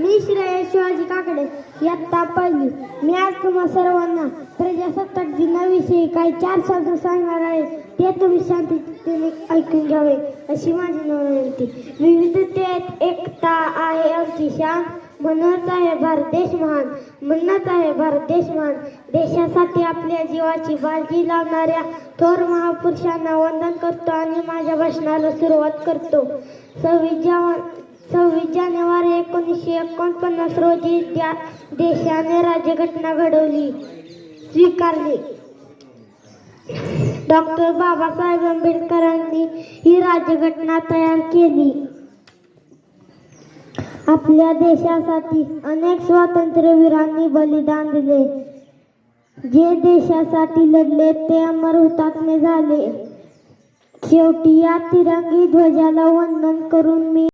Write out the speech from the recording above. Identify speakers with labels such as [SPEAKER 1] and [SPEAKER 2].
[SPEAKER 1] मी श्रेया शिवाजी काकडे इयत्ता पहिली. मी आज तुम्हा सर्वांना प्रजासत्ताक दिनाविषयी काही चार शब्द सांगणार आहे. ते तुम्ही शांततेने ऐकून घ्यावे अशी माझी विनंती. विविधतेत एकता आहे आमची शान. म्हणत आहे भारत देश महान. म्हणत आहे भारत देश महान. देशासाठी आपल्या जीवाची बाजी लावणाऱ्या थोर महापुरुषांना वंदन करतो आणि माझ्या भाषणाला सुरुवात करतो. सव्वीस जाव- सव्वीस जानेवारी एकोणीसशे एकोणपन्नास रोजी त्या देशाने राज्यघटना घडवली स्वीकारली. डॉक्टर बाबासाहेब आंबेडकरांनी ही राज्यघटना तयार केली. आपल्या देशासाठी अनेक स्वातंत्र्यवीरांनी बलिदान दिले. जे देशासाठी लढले ते अमर हुतात्मे झाले. शेवटी या तिरंगी ध्वजाला वंदन करून मी